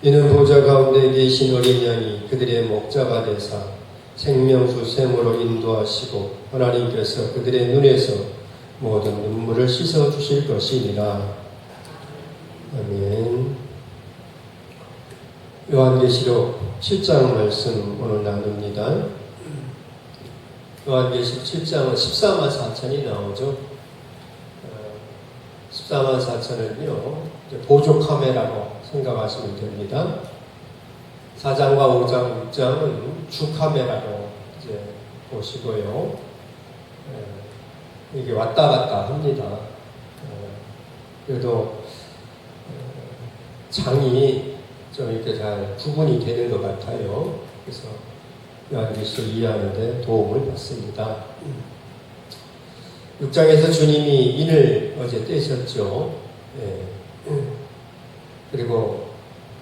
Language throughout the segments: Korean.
이는 보좌 가운데 계신 어린 양이 그들의 목자가 되사 생명수 샘으로 인도하시고 하나님께서 그들의 눈에서 모든 눈물을 씻어 주실 것이니라. 아멘. 요한계시록 7장 말씀 오늘 나눕니다. 요한계시록 7장은 14만 4천이 나오죠. 어, 14만 4천은요, 보조 카메라로 생각하시면 됩니다. 4장과 5장, 6장은 주 카메라로 이제 보시고요. 에, 이게 왔다 갔다 합니다. 어, 그래도 어, 장이 좀 이렇게 잘 구분이 되는 것 같아요. 그래서 요한계시를 이해하는데 도움을 받습니다. 6장에서 주님이 인을 어제 떼셨죠. 예. 그리고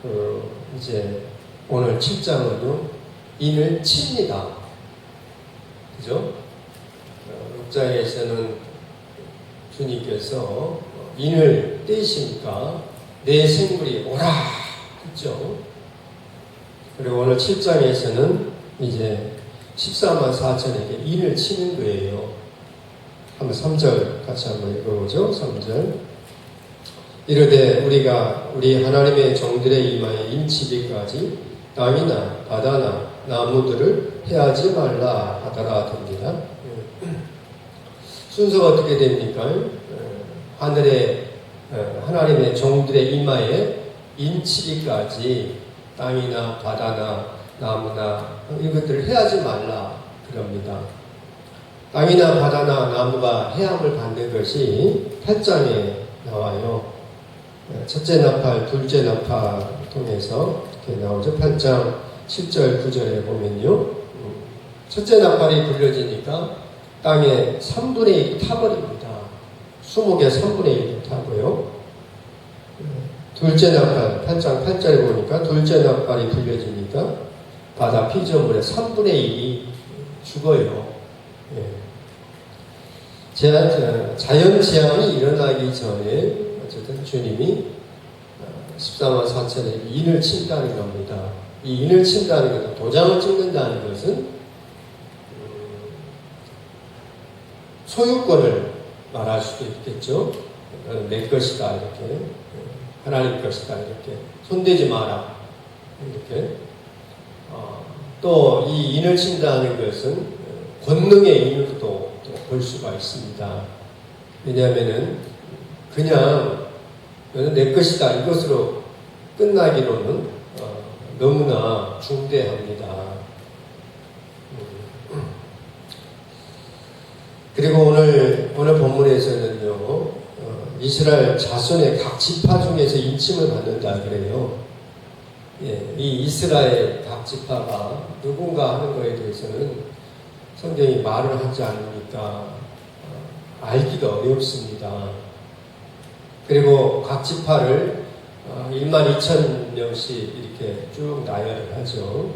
그 이제 오늘 7장은요 인을 칩니다. 그죠? 6장에서는 주님께서 인을 떼시니까 내 생물이 오라 했죠. 그리고 오늘 7장에서는 이제 14만 4천에게 인을 치는 거예요. 한번 3절 같이 한번 읽어보죠. 3절. 이르되 우리가 우리 하나님의 종들의 이마에 인치기까지 땅이나 바다나 나무들을 해하지 말라 하더라 됩니다. 순서가 어떻게 됩니까? 하늘의 하나님의 종들의 이마에 인치기까지 땅이나 바다나 나무나 이것들을 해하지 말라 그럽니다. 땅이나 바다나 나무가 해함을 받는 것이 8장에 나와요. 첫째 나팔, 둘째 나팔 통해서 이렇게 나오죠. 8장 7절, 9절에 보면요. 첫째 나팔이 불려지니까 땅에 3분의 1이 타버립니다. 20개 3분의 1이 타고요. 둘째 나팔, 8장 8절에 보니까 둘째 나팔이 불려지니까 바다 피조물의 3분의 1이 죽어요. 예. 자연 재앙이 일어나기 전에 어쨌든 주님이 14만 4천에 인을 친다는 겁니다. 이 인을 친다는 것은 도장을 찍는다는 것은 음, 소유권을 말할 수도 있겠죠. 내 것이다 이렇게 하나님 것이다 이렇게 손대지 마라 이렇게 어, 또이 인을 친다는 것은 권능의 인으로도 볼 수가 있습니다. 왜냐하면은 그냥 내 것이다 이것으로 끝나기로는 어, 너무나 중대합니다. 음. 그리고 오늘 오늘 본문에서는요 어, 이스라엘 자손의 각 지파 중에서 인침을 받는다 그래요. 예, 이 이스라엘 각 지파가 누군가 하는 것에 대해서는 성경이 말을 하지 않으니까 어, 알기가 어렵습니다. 그리고 각 지파를 1만 어, 2천 명씩 이렇게 쭉 나열을 하죠.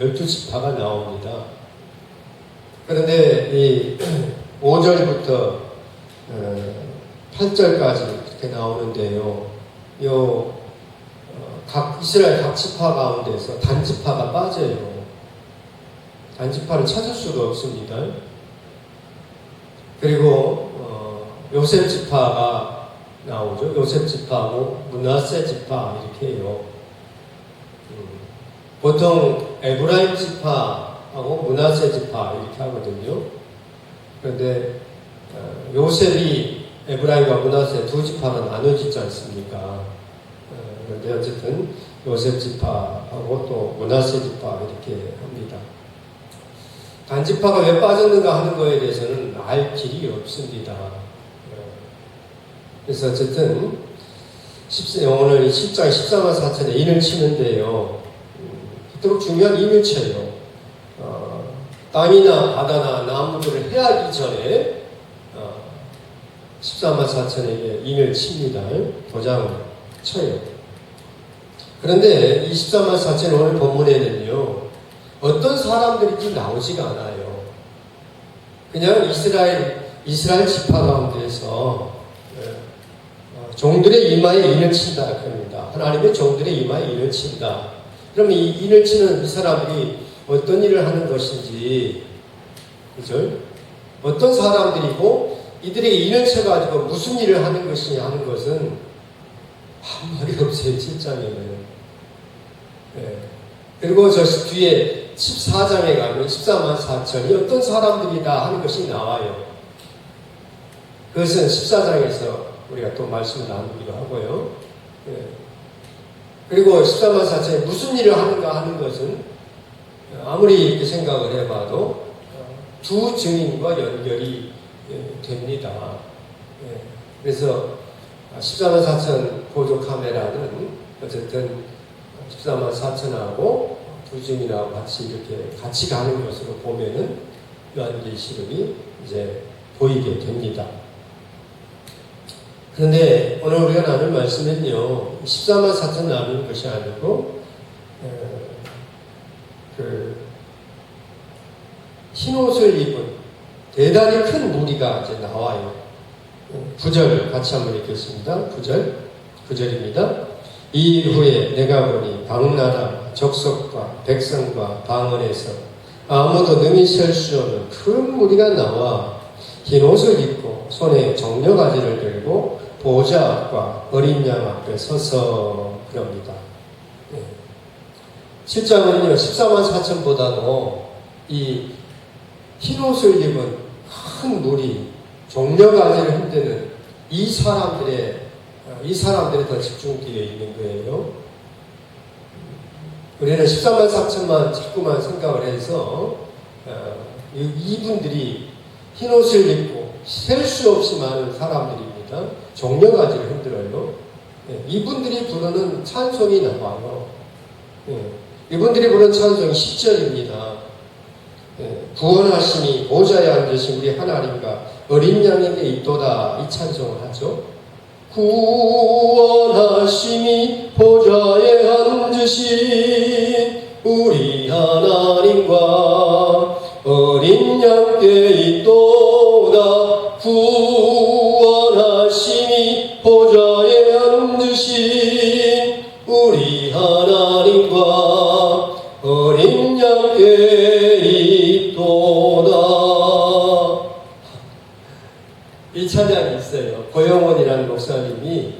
12지파가 나옵니다. 그런데 이 5절부터 8절까지 이렇게 나오는데요. 요, 어, 각, 이스라엘 각 지파 가운데서 단지파가 빠져요. 단지파를 찾을 수가 없습니다. 그리고, 어, 요셉 지파가 나오죠. 요셉 지파하고 문하세 지파 이렇게 해요. 음, 보통 에브라임 지파하고 문하세 지파 이렇게 하거든요. 그런데 어, 요셉이 에브라임과 문하세 두 지파가 나눠지지 않습니까? 어, 그런데 어쨌든 요셉 지파하고 또 문하세 지파 이렇게 합니다. 단지파가 왜 빠졌는가 하는 거에 대해서는 알 길이 없습니다. 그래서 어쨌든 10, 오늘 10장 14만 4천에 인을 치는데요. 그토록 중요한 쳐요. 어, 땅이나 바다나 나무들을 해하기 전에 어, 14만 4천에게 인을 칩니다. 도장을 쳐요. 그런데 이 14만 4천 오늘 본문에는요. 어떤 사람들이 나오지가 않아요. 그냥 이스라엘 이스라엘 지파 가운데서 종들의 이마에 인을 친다 그럽니다. 하나님의 종들의 이마에 인을 친다. 그럼 이 인을 치는 이 사람들이 어떤 일을 하는 것인지, 그죠? 어떤 사람들이고 이들에게 인을 쳐가지고 무슨 일을 하는 것이냐 하는 것은 한 말이 없어요, 7장에는. 예. 그리고 저 뒤에 14장에 가면 14만 4천이 어떤 사람들이다 하는 것이 나와요. 그것은 14장에서 우리가 또 말씀을 나누기도 하고요. 예. 그리고 14만 4천이 무슨 일을 하는가 하는 것은 아무리 이렇게 생각을 해봐도 두 증인과 연결이 예, 됩니다. 예. 그래서 14만 4천 보조 카메라는 어쨌든 14만 4천하고 두 증인하고 같이 이렇게 같이 가는 것으로 보면은 요한계시록이 이제 보이게 됩니다. 그런데 오늘 우리가 나눌 말씀은요, 14만 4천 나누는 것이 아니고, 어, 그, 흰 옷을 입은 대단히 큰 무리가 이제 나와요. 9절 같이 한번 읽겠습니다. 9절. 9절입니다. 이 후에 내가 보니 방나라 적석과 백성과 방언에서 아무도 능히 셀 수 없는 큰 무리가 나와 흰 옷을 입고 손에 정려가지를 들고 보좌 앞과 어린 양 앞에 서서 그럽니다. 네. 7장은요, 14만 4천보다도 이 흰옷을 입은 큰 무리, 종려가지를 흔드는 이 사람들의, 어, 이 사람들이 더 집중되어 있는 거예요. 우리는 14만 4천만 자꾸만 생각을 해서, 어, 이분들이 흰옷을 입고 셀 수 없이 많은 사람들입니다. 종려가지를 흔들어요. 예, 이분들이 부르는 찬송이 나와요. 예, 이분들이 부르는 찬송이 10절입니다. 예, 구원하심이 보좌에 앉으신 우리 하나님과 어린 양에게 있도다 이 찬송을 하죠. 구원하심이 보좌에 앉으신 우리 하나님과 고영원이라는 목사님이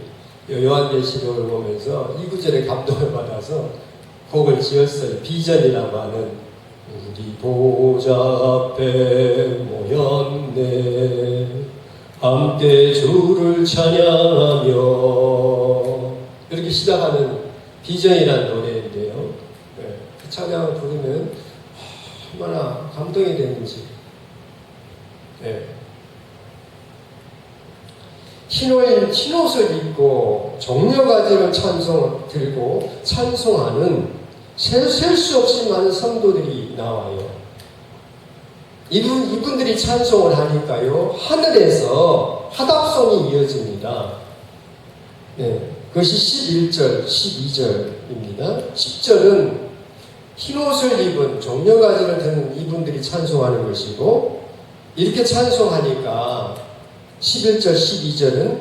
요한계시록을 보면서 이 구절에 감동을 받아서 곡을 지었어요. 비전이라고 하는 우리 보좌 앞에 모였네. 함께 주를 찬양하며. 이렇게 시작하는 비전이라는 노래인데요. 네, 그 찬양을 부르면 얼마나 감동이 되는지. 네. 흰옷, 흰옷을 입고 정려가지를 찬송 들고 찬송하는 셀 수 없이 많은 성도들이 나와요. 이분, 이분들이 찬송을 하니까요, 하늘에서 화답송이 이어집니다. 네, 그것이 11절, 12절입니다. 10절은 흰옷을 입은 종려가지를 드는 이분들이 찬송하는 것이고, 이렇게 찬송하니까 11절, 12절은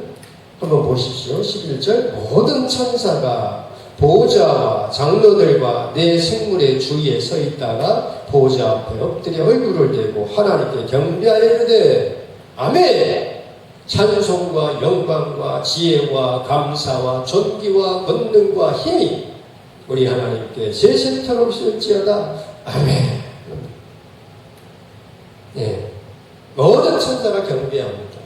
한번 보십시오. 11절, 모든 천사가 보호자와 장로들과 내 생물의 주위에 서 있다가 보호자 앞에 엎드려 얼굴을 대고 하나님께 경배하여 이르되 아멘! 찬송과 영광과 지혜와 감사와 존귀와 권능과 힘이 우리 하나님께 세세토록 있을지어다. 아멘! 예, 모든 천사가 경배합니다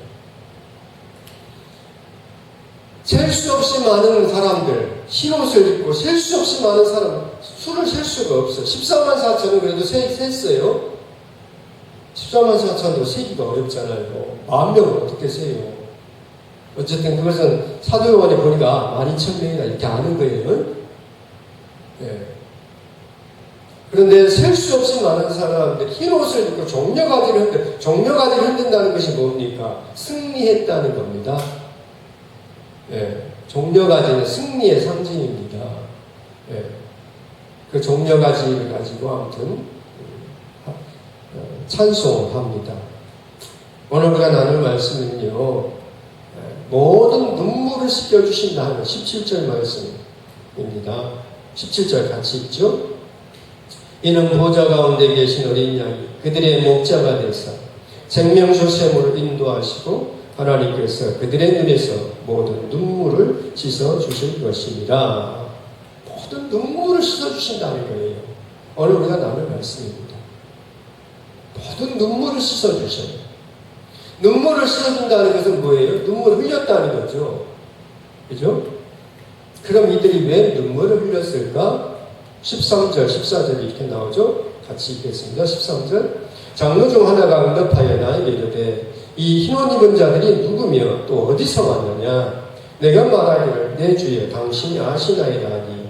셀 수 없이 많은 사람들, 흰옷을 입고 셀 수 없이 많은 사람, 수를 셀 수가 없어. 14만 4천은 그래도 세, 셌어요. 14만 4천도 세기가 어렵잖아요. 만 명을 어떻게 세요? 어쨌든 그것은 사도요원에 보니까 12,000명이나 이렇게 아는 거예요. 예. 그런데 셀 수 없이 많은 사람들, 흰 옷을 입고 종려가지를 흔들, 종려가지를 흔든다는 것이 뭡니까? 승리했다는 겁니다. 예, 종려가지는 승리의 상징입니다. 예, 그 종려가지를 가지고 아무튼 어, 찬송합니다. 오늘 우리가 나눌 말씀은요. 예, 모든 눈물을 씻겨주신다 하는 17절 말씀입니다. 17절 같이 읽죠? 이는 보좌 가운데 계신 어린 양이 그들의 목자가 되사 생명수 샘으로 인도하시고 하나님께서 그들의 눈에서 모든 눈물을 씻어 주실 것입니다. 모든 눈물을 씻어 주신다는 거예요. 오늘 우리가 나눌 말씀입니다. 모든 눈물을 씻어 주셔요. 눈물을 씻어준다는 것은 뭐예요? 눈물을 흘렸다는 거죠. 그죠? 그럼 이들이 왜 눈물을 흘렸을까? 13절, 14절 이렇게 나오죠? 같이 읽겠습니다. 13절. 장로 중 하나가 응답하여 나에게 이르되 이 흰옷 입은 자들이 누구며 또 어디서 왔느냐? 내가 말하기를 내 주여 당신이 아시나이다 하니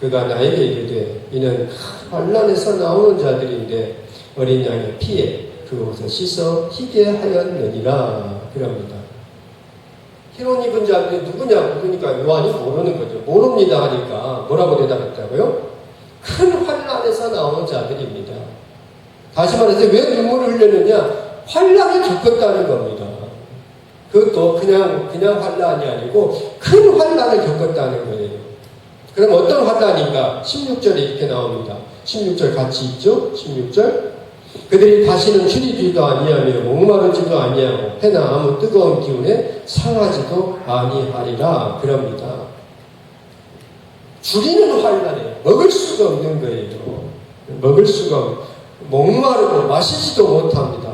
그가 나에게 이르되 이는 환란에서 나오는 자들인데 어린 양의 피에 그 옷을 씻어 희게 하였느니라 그럽니다. 흰옷 입은 자들이 누구냐 그러니까 요한이 모르는 거죠. 모릅니다 하니까 뭐라고 대답했다고요? 큰 환란에서 나오는 자들입니다. 다시 말해서 왜 눈물을 흘렸느냐? 환란을 겪었다는 겁니다. 그것도 그냥 그냥 환란이 아니고 큰 환란을 겪었다는 거예요. 그럼 어떤 환란인가? 16절에 이렇게 나옵니다. 16절 같이 있죠? 16절 그들이 다시는 추리지도 아니하며 목마르지도 아니하고 해나 아무 뜨거운 기운에 상하지도 아니하리라 그럽니다. 줄이는 환란에 먹을 수가 없는 거예요. 먹을 수가 없, 목마르고 마시지도 못합니다.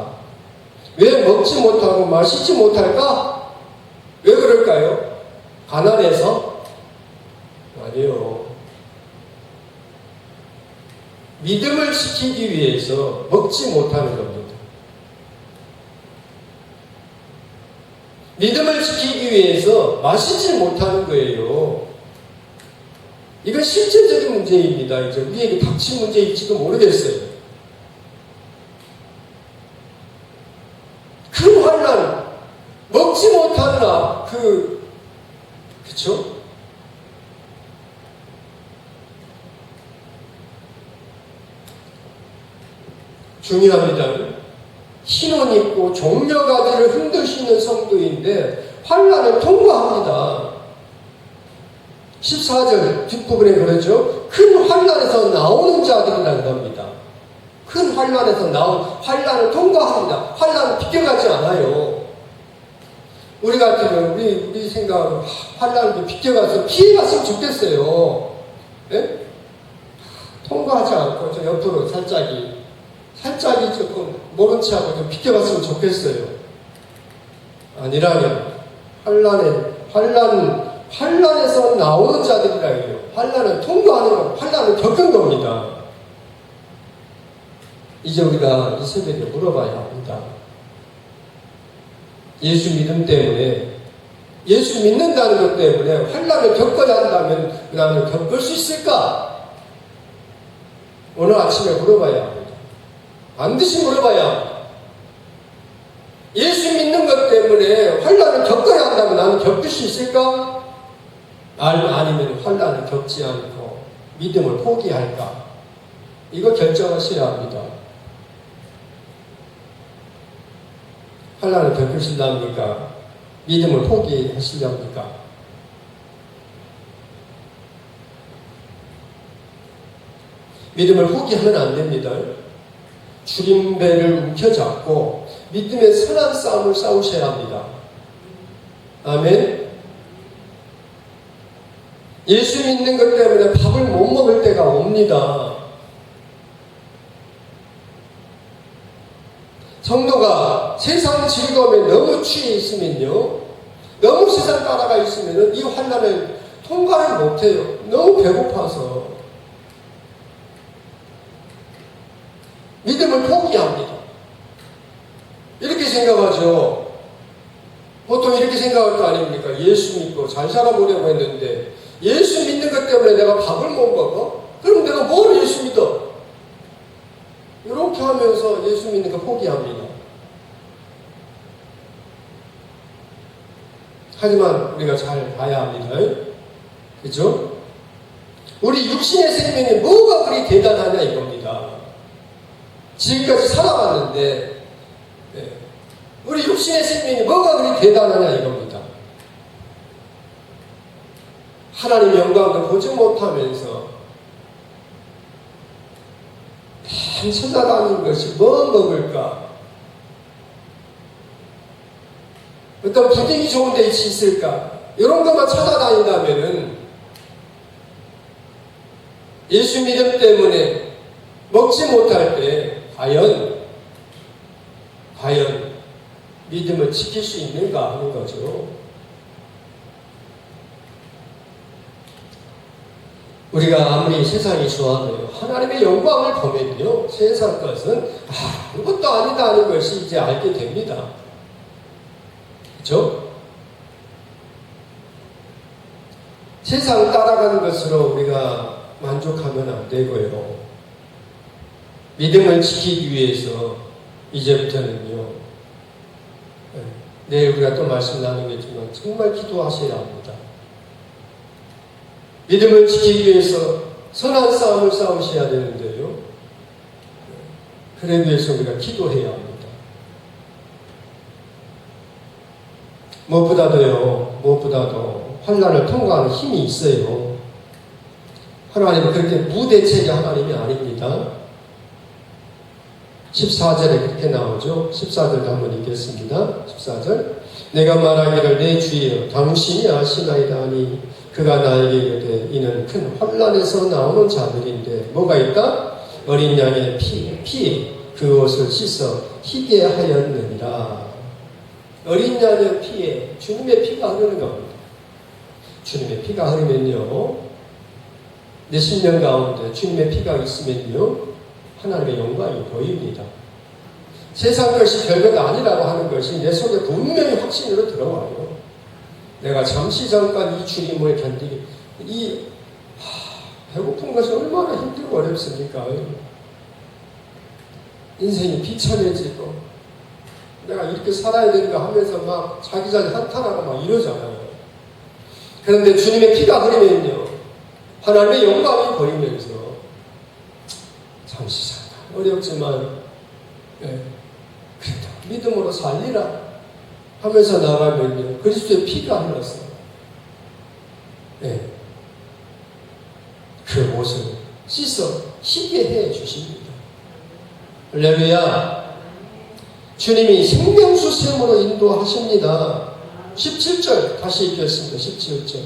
왜 먹지 못하고 마시지 못할까? 왜 그럴까요? 가난해서? 아니요. 믿음을 지키기 위해서 먹지 못하는 겁니다. 믿음을 지키기 위해서 마시지 못하는 거예요. 이건 실제적인 문제입니다. 이제 우리에게 닥친 문제일지도 모르겠어요. 큰 환란, 먹지 못하느라 그, 그쵸? 중요합니다. 흰옷 입고 종려가지를 흔드시는 성도인데 환란을 통과합니다. 14절 뒷부분에 그러죠. 큰 환란에서 나오는 자들이라는 겁니다. 큰 환란에서 나온 환란을 통과합니다. 환란을 비껴가지 않아요. 우리 같으면 우리 우리 생각으로 환란을 비껴가서 피해갔으면 좋겠어요. 네? 통과하지 않고 저 옆으로 살짝이 살짝이 조금 모른 체하고 좀 비껴갔으면 좋겠어요. 아니라면 환란에 환란 환란에서 나오는 자들이라 해요. 환란을 통과하는 건 환란을 겪은 겁니다. 이제 우리가 이 새벽에 물어봐야 합니다. 예수 믿음 때문에 예수 믿는다는 것 때문에 환란을 겪어야 한다면 나는 겪을 수 있을까? 오늘 아침에 물어봐야 합니다. 반드시 물어봐야. 예수 믿는 것 때문에 환란을 겪어야 한다면 나는 겪을 수 있을까? 아니면 환란을 겪지 않고 믿음을 포기할까? 이거 결정하셔야 합니다. 환란을 겪으신답니까? 믿음을 포기하시렵니까? 믿음을 포기하면 안 됩니다. 주림배를 움켜잡고 믿음의 선한 싸움을 싸우셔야 합니다. 아멘. 예수 믿는 것 때문에 밥을 못 먹을 때가 옵니다. 성도가 세상 즐거움에 너무 취해 있으면요. 너무 세상 따라가 있으면 이 환란을 통과를 못해요. 너무 배고파서. 믿음을 포기합니다. 이렇게 생각하죠. 보통 이렇게 생각할 거 아닙니까? 예수 믿고 잘 살아보려고 했는데 예수 믿는 것 때문에 내가 밥을 못 먹어? 그럼 내가 뭘 예수 믿어? 이렇게 하면서 예수 믿는 거 포기합니다. 하지만 우리가 잘 봐야 합니다. 그죠? 우리 육신의 생명이 뭐가 그리 대단하냐 이겁니다. 지금까지 살아봤는데, 네. 우리 육신의 생명이 뭐가 그리 대단하냐 이겁니다. 하나님 영광도 보지 못하면서 참 찾아다니는 것이 뭐 먹을까? 어떤 분위기 좋은 데 있을까? 이런 것만 찾아다닌다면은 예수 믿음 때문에 먹지 못할 때 과연 과연 믿음을 지킬 수 있는가 하는 거죠. 우리가 아무리 세상이 좋아도요, 하나님의 영광을 보면요, 세상 것은, 아, 이것도 아니다 하는 것이 이제 알게 됩니다. 그죠? 세상 따라가는 것으로 우리가 만족하면 안 되고요. 믿음을 지키기 위해서 이제부터는요, 네, 내일 우리가 또 말씀 나누겠지만 정말 기도하셔야 합니다. 믿음을 지키기 위해서 선한 싸움을 싸우셔야 되는데요. 그러기 위해서 우리가 기도해야 합니다. 무엇보다도요, 무엇보다도 환란을 통과하는 힘이 있어요. 하나님은 그렇게 무대책의 하나님이 아닙니다. 14절에 그렇게 나오죠. 14절 한번 읽겠습니다. 14절. 내가 말하기를 내 주여 당신이 아시나이다 하니 그가 나에게 이르되 이는 큰 환란에서 나오는 자들인데 뭐가 있다? 어린 양의 피, 피, 그 옷을 씻어 희게 하였느니라. 어린 양의 피에 주님의 피가 흐르는 겁니다. 주님의 피가 흐르면요. 내 심령 가운데 주님의 피가 있으면요. 하나님의 영광이 보입니다. 세상 것이 별것 아니라고 하는 것이 내 속에 분명히 확신으로 들어와요. 내가 잠시 잠깐 이 주님을 견디기, 이, 하, 배고픈 것이 얼마나 힘들고 어렵습니까? 인생이 비참해지고, 내가 이렇게 살아야 되는가 하면서 막 자기 자기 한탄하고 막 이러잖아요. 그런데 주님의 피가 흐르면요, 하나님의 영광이 보이면서, 잠시 어렵지만, 예, 그래도 믿음으로 살리라. 하면서 나가면요. 그리스도의 피가 흘렀어. 네. 그 옷을 씻어 쉬게 해 주십니다. 할렐루야. 주님이 생명수 샘으로 인도하십니다. 17절 다시 읽겠습니다. 17절.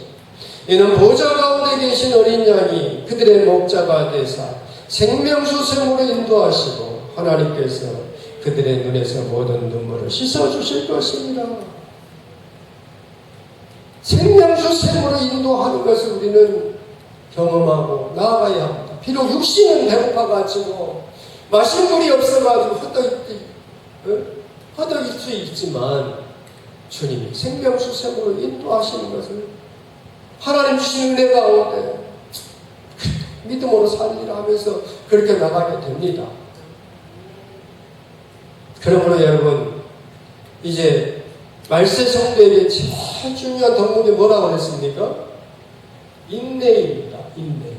이는 보좌 가운데 계신 어린 양이 그들의 목자가 되사 생명수 샘으로 인도하시고 하나님께서 그들의 눈에서 모든 눈물을 씻어주실 것입니다. 생명수 샘으로 인도하는 것을 우리는 경험하고 나아가야 합니다. 비록 육신은 배고파가지고 마실 물이 없어가지고 허덕이, 어? 허덕일 수 있지만 주님이 생명수 샘으로 인도하시는 것을 하나님 주신 은혜 가운데 믿음으로 살리라 하면서 그렇게 나가게 됩니다. 그러므로 여러분 이제 말세 성도에게 제일 중요한 덕목이 뭐라고 그랬습니까? 인내입니다. 인내.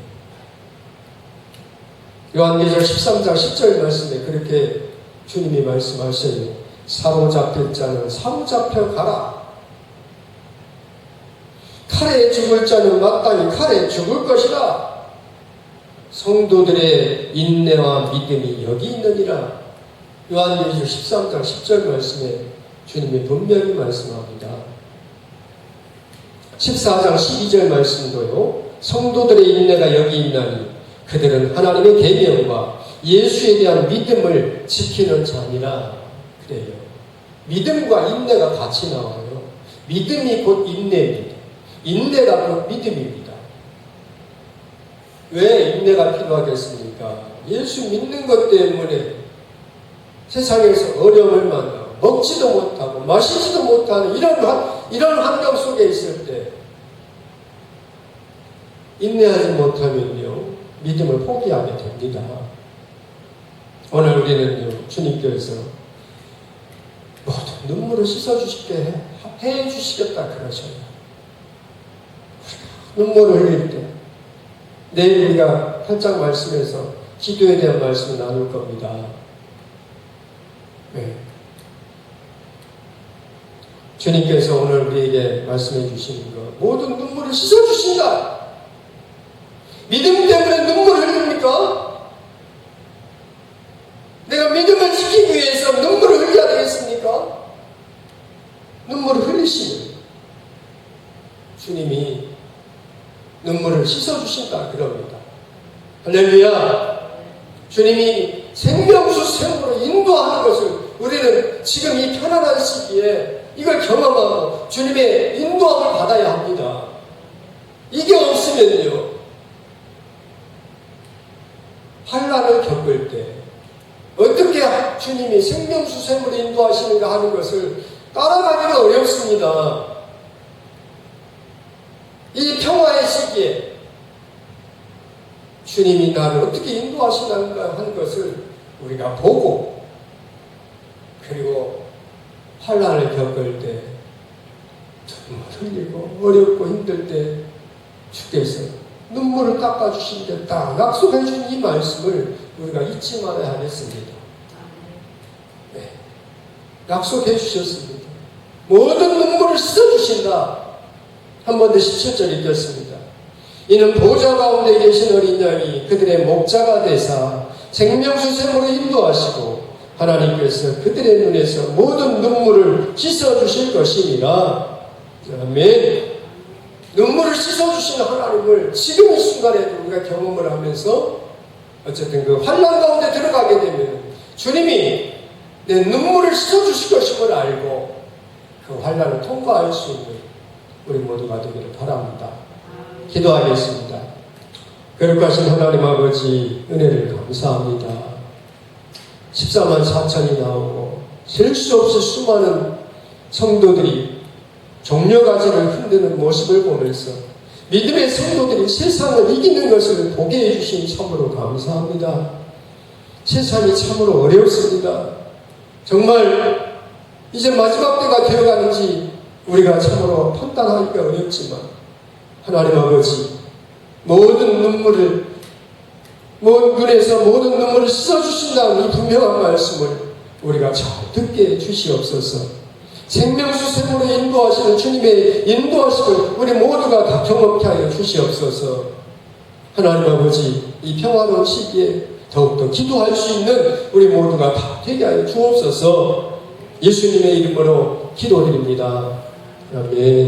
요한계절 13장 10절 말씀에 그렇게 주님이 말씀하셔요. 사로잡힐 자는 사로잡혀 가라. 칼에 죽을 자는 마땅히 칼에 죽을 것이라. 성도들의 인내와 믿음이 여기 있느니라. 요한계시록 13장 10절 말씀에 주님이 분명히 말씀합니다. 14장 12절 말씀도요. 성도들의 인내가 여기 있나니 그들은 하나님의 계명과 예수에 대한 믿음을 지키는 자니라 그래요. 믿음과 인내가 같이 나와요. 믿음이 곧 인내입니다. 인내가 곧 믿음입니다. 왜 인내가 필요하겠습니까? 예수 믿는 것 때문에 세상에서 어려움을 만나 먹지도 못하고 마시지도 못하는 이런, 이런 환경 속에 있을 때 인내하지 못하면요 믿음을 포기하게 됩니다. 오늘 우리는요 주님께서 모든 눈물을 씻어주시게 해, 해 주시겠다 그러셔요. 눈물을 흘릴 때 내일 우리가 팔장 말씀에서 기도에 대한 말씀을 나눌 겁니다. 네. 주님께서 오늘 우리에게 말씀해 주시는 것 모든 눈물을 씻어 주신다. 믿음 때문에 눈물을 흘립니까? 내가 믿음을 지키기 위해서 눈물을 흘려야 되겠습니까? 눈물을 흘리시는 주님이 눈물을 씻어 주신다 그럽니다. 할렐루야. 주님이 생명수 생으로 인도하는 것을 우리는 지금 이 편안한 시기에 이걸 경험하고 주님의 인도함을 받아야 합니다. 이게 없으면요. 환란을 겪을 때 어떻게 주님이 생명수 생으로 인도하시는가 하는 것을 따라가기가 어렵습니다. 이 평화의 시기에 주님이 나를 어떻게 인도하시는가 하는 것을 우리가 보고 그리고 환란을 겪을 때 정말 흘리고 어렵고 힘들 때 주께서 눈물을 닦아주신겠다 약속해 준이 말씀을 우리가 잊지 말아야 하겠습니다. 네. 약속해 주셨습니다. 모든 눈물을 씻어주신다. 한 번 더 17절 읽겠습니다. 이는 보좌 가운데 계신 어린 양이 그들의 목자가 되사 생명수샘으로 인도하시고 하나님께서 그들의 눈에서 모든 눈물을 씻어주실 것이니라. 아멘. 눈물을 씻어주시는 하나님을 지금 이 순간에도 우리가 경험을 하면서 어쨌든 그 환란 가운데 들어가게 되면 주님이 내 눈물을 씻어주실 것임을 알고 그 환란을 통과할 수 있는 우리 모두가 되기를 바랍니다. 기도하겠습니다. 거룩하신 하나님 아버지 은혜를 감사합니다. 14만 4천이 나오고 셀 수 없이 수많은 성도들이 종려가지를 흔드는 모습을 보면서 믿음의 성도들이 세상을 이기는 것을 보게 해주신 참으로 감사합니다. 세상이 참으로 어렵습니다. 정말 이제 마지막 때가 되어가는지 우리가 참으로 판단하기가 어렵지만 하나님 아버지 모든 눈물을 모든 눈에서 모든 눈물을 씻어주신다는 이 분명한 말씀을 우리가 잘 듣게 해 주시옵소서. 생명수 생으로 인도하시는 주님의 인도하심을 우리 모두가 다 경험케 하여 주시옵소서. 하나님 아버지 이 평화로운 시기에 더욱더 기도할 수 있는 우리 모두가 다 되게 하여 주옵소서. 예수님의 이름으로 기도드립니다. 아멘.